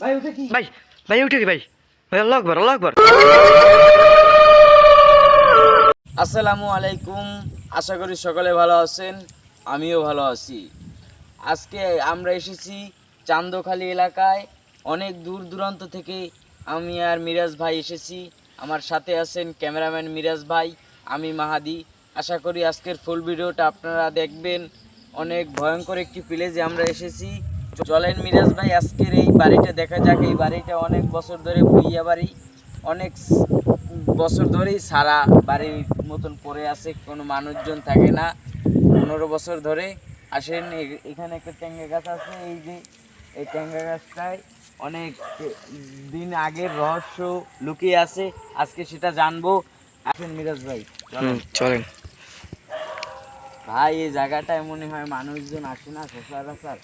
ভাই ওটা কি? ভাই ভাই উঠে কি ভাই? ভাই আল্লাহ আকবর আল্লাহ আকবর। আসসালামু আলাইকুম। আশা করি সকলে ভালো আছেন আমিও ভালো আছি। আজকে আমরা এসেছি চান্দখালি এলাকায়। অনেক দূর দূরান্ত থেকে আমি আর মিরাজ ভাই এসেছি। আমার সাথে আছেন ক্যামেরাম্যান মিরাজ ভাই আমি মাহাদি। আশা করি আজকের ফুল ভিডিওটা আপনারা দেখবেন। অনেক ভয়ঙ্কর একটি প্লেসে আমরা এসেছি। চলেন মিরাজ ভাই আজকের এই বাড়িটা দেখা যাক। এই বাড়িটা অনেক বছর ধরে ভুইয়া বাড়ি। অনেক বছর ধরেই সারা বাড়ির মতন পড়ে আছে কোনো মানুষজন থাকে না। পনেরো বছর ধরে আসেন এখানে একটা ট্যাঙ্গা গাছ আছে এই যে এই ট্যাঙ্গা গাছটায় অনেক দিন আগের রহস্য লুকিয়ে আছে। আজকে সেটা জানব। আসেন মিরাজ ভাই চলেন। ভাই এই জায়গাটায় মনে হয় মানুষজন আসে না সচরাচর।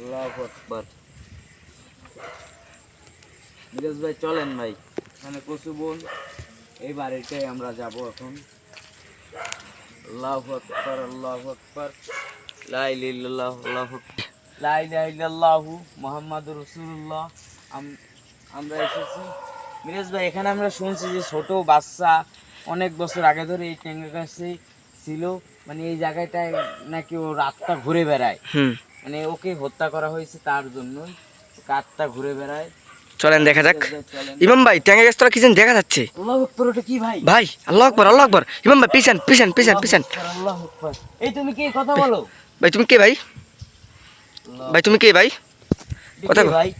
আল্লাহু আকবার। ভাই, চলেন ভাই। এখানে কচু বোন, এই বাড়িটাই আমরা যাব এখন। আল্লাহু আকবার আল্লাহু আকবার। রাসূলুল্লাহ। আম- আমরা এসেছি। ভাই, এখানে আমরা শুনছি যে ছোট বাচ্চা অনেক বছর আগে ধরে এই ট্যাঙ্গা কাছে ছিল মানে এই জায়গাটায় নাকি ও রাতটা ঘুরে বেড়ায়। মানে ওকে হত্যা করা হয়েছে তার জন্যই। রাতটা ঘুরে বেড়ায়। চলেন দেখা যাক। ইমাম ভাই ট্যাঙ্গা গাছ তোরা কি যেন দেখা যাচ্ছে? আল্লাহ আকবার ওটা কি ভাই? ভাই আল্লাহ আকবর আল্লাহ আকবর। ইমাম ভাই পিছান পিছান পিছান পিছান। আল্লাহ আকবার। এই তুমি কি? কথা বলো। ভাই তুমি কে ভাই? ভাই তুমি কে ভাই? কথা ভাই?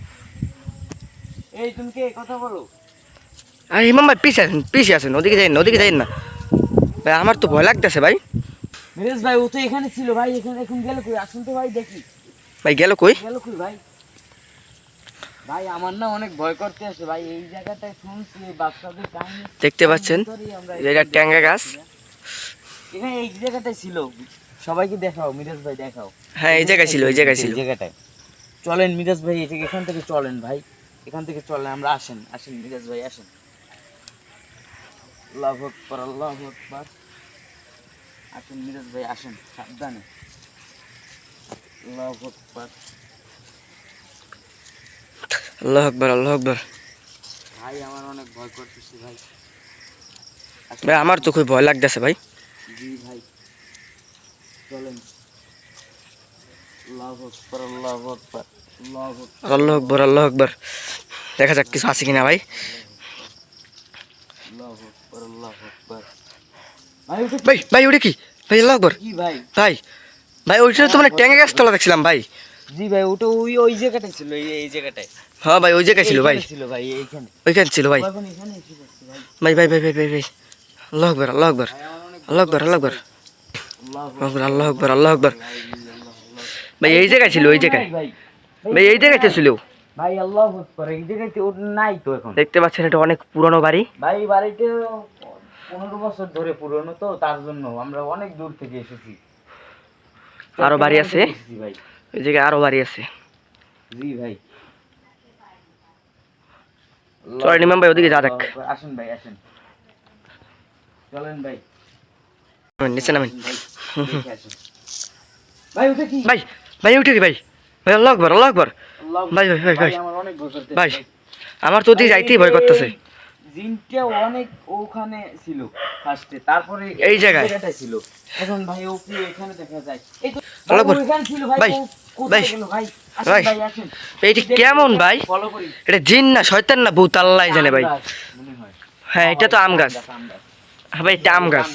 এই তুমি কে? কথা বলো। আর ইমাম ভাই পিছিয়ে আছেন পিছিয়ে আছেন ওদিকে যাই না ওদিকে যাই না। ভাই আমার তো ভয় লাগতেছে ভাই। মিরেশ ভাই ও তো এখানে ছিল ভাই এখানে এখন গেল কই? আসুন তো ভাই দেখি। ভাই গেল কই? গেল কই ভাই? ভাই আমার না অনেক ভয় করতে আছে ভাই এই জায়গাটায় শুনছি বাচ্চাদের কাহিনী দেখতে পাচ্ছেন? এটা ট্যাঙ্গা গাছ। এখানে এই জায়গাটায় ছিল। সবাইকে দেখাও মিরাজ ভাই দেখাও। হ্যাঁ এই জায়গায় ছিল এই জায়গায় ছিল। এই জায়গাটায়। চলেন মিরাজ ভাই এখান থেকে চলেন ভাই। এখান থেকে চলেন আমরা আসেন আসেন মিরাজ ভাই আসেন। আল্লাহ আকবার আল্লাহ আকবার। আসেন মিরাজ ভাই আসেন সাবধানে। আল্লাহ আকবার। আল্লাহ আকবর আল্লাহ আকবর। ভাই আমার অনেক ভয় করতেছে ভাই। ভাই আমার তো খুব ভয় লাগতেছে ভাই। জি ভাই চলেন। আল্লাহ আকবার আল্লাহ আকবার আল্লাহ আকবার। আল্লাহ আকবর আল্লাহ আকবর। দেখা যাক কিছু আছে কিনা ভাই আল্লাহ আকবার আল্লাহ আকবার ভাই ভাই ভাই ওটা কি? ভাই আল্লাহ আকবর ভাই। ভাই ভাই ওইটা তো মানে ট্যাঙ্গা গাছ তোলা দেখছিলাম ভাই। জি ভাই ওটা ওই ওই জায়গাটায় ছিল এই জায়গাটায় হ্যাঁ ভাই ওই জায়গায় ছিল ভাই। ছিল ভাই এইখানে। ওইখানে ছিল ভাই। ভাই। ভাই ভাই ভাই ভাই ভাই আল্লাহ আকবর আল্লাহ আকবর। আল্লাহ আকবর আল্লাহ আকবর। আকবর আল্লাহ আকবর আল্লাহ আকবর। ভাই এই জায়গায় ছিল ওই জায়গায়। ভাই ভাই এই জায়গাতে ছিল। ভাই আল্লাহ আকবার এই জায়গায় ওর নাই তো এখন। দেখতে পাচ্ছেন এটা অনেক পুরনো বাড়ি। ভাই বাড়িতে পনেরো বছর ধরে পুরনো তো তার জন্য আমরা অনেক দূর থেকে এসেছি। আরও বাড়ি আছে? ভাই। ওই জায়গায় আরও বাড়ি আছে। জি ভাই। চলেন ইমাম ভাই ওদিকে যা যাক আসেন ভাই আসেন। চলেন ভাই। নিচে নামেন। ভাই। দেখে ভাই কি? ভাই ভাই উঠে কি ভাই? ভাই আল্লাহ আকবর আল্লাহ আকবর। ভাই, ভাই, ভাই, ভাই। ভাই। আমার তো ওদিকে যাইতেই ভয় করতেছে। জিনটা অনেক ওখানে ছিল ফার্স্টে তারপরে এই জায়গায়? ছিল। এখন ভাই ও কি এখানে দেখা যায়? এই তো ছিল ভাই ভাই, ভাই, এইটা কেমন ভাই? এটা জিন না শয়তান না ভূত আল্লাহ জানে ভাই। হয়। এটা তো আম গাছ। হ্যাঁ ভাই এটা আম গাছ।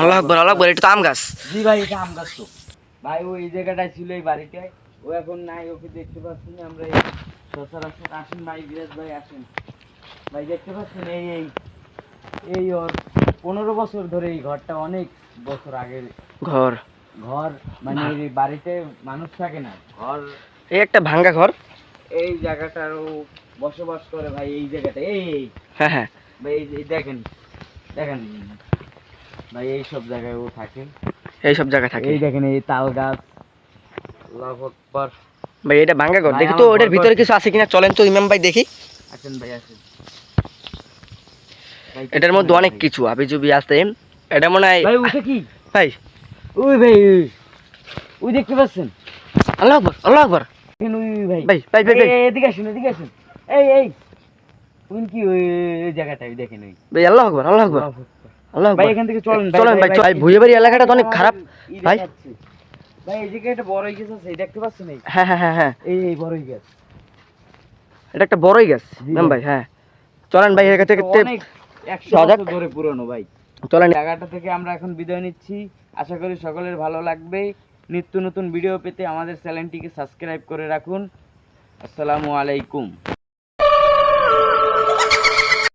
আল্লাহ আকবর আল্লাহ আকবর। এটা তো আম গাছ। জি ভাই এটা আম গাছ তো। ভাই ও এই জায়গাটায় ছিল এই বাড়িটায়। ও এখন নাই ওকে দেখতে পাচ্ছি না আমরা এই সচরাচর আসেন ভাই বিরাজ ভাই আসেন। ভাই দেখতে পাচ্ছেন এই এই এই ওর পনেরো বছর ধরে এই ঘরটা অনেক বছর আগের ঘর। ঘর মানে এই বাড়িতে মানুষ থাকে না। ঘর এই একটা ভাঙ্গা ঘর? এই জায়গাটার ও বসবাস করে ভাই এই জায়গাটা এই এই। হ্যাঁ হ্যাঁ। ভাই এই দেখেন দেখেন। ভাই এই সব জায়গায় ও থাকে। এই সব জায়গায় থাকে। এই দেখেন এই তাল গাছ। আল্লাহু আকবার। ভাই এটা ভাঙ্গা ঘর। দেখি তো ওটার ভিতরে কিছু আছে কিনা? চলেন তো ইমাম ভাই দেখি। আসেন ভাই ভাই, এটার মধ্যে অনেক কিছু আবি জুবি আছে। এটা মনে হয় ভাই ওটা কি? ভাই। ওই ভাই ওই- দেখতে পাচ্ছেন? আল্লাহ আকবর আল্লাহ আকবর। ভাই। ভাই ভাই ভাই এদিকে আসুন এদিকে আসুন। এই এই। কোন কি ওই ওই জায়গাটাই দেখেন ওই। ভাই আল্লাহ আকবার। আল্লাহ আকবার। আল্লাহ ভাই আকবার। এখান থেকে চলেন চলেন ভাই ভাই ভুয়ে এলাকাটা তো অনেক খারাপ। ভাই। ভাই এই জায়গায় একটা বড় গাছ আছে দেখতে পাচ্ছেন এই? হ্যাঁ হ্যাঁ হ্যাঁ হ্যাঁ। এই এই গাছ। এটা একটা বড়ই গাছ। ম্যাম ভাই। ভাই হ্যাঁ। চলেন ভাই এর কাছে অনেক একশো যাওয়া যাক। বছর ধরে পুরনো ভাই। চলেন। জায়গাটা থেকে আমরা এখন বিদায় নিচ্ছি। আশা করি সকলের ভালো লাগবে। নিত্য নতুন ভিডিও পেতে আমাদের চ্যানেলটিকে সাবস্ক্রাইব করে রাখুন। আসসালামু আলাইকুম।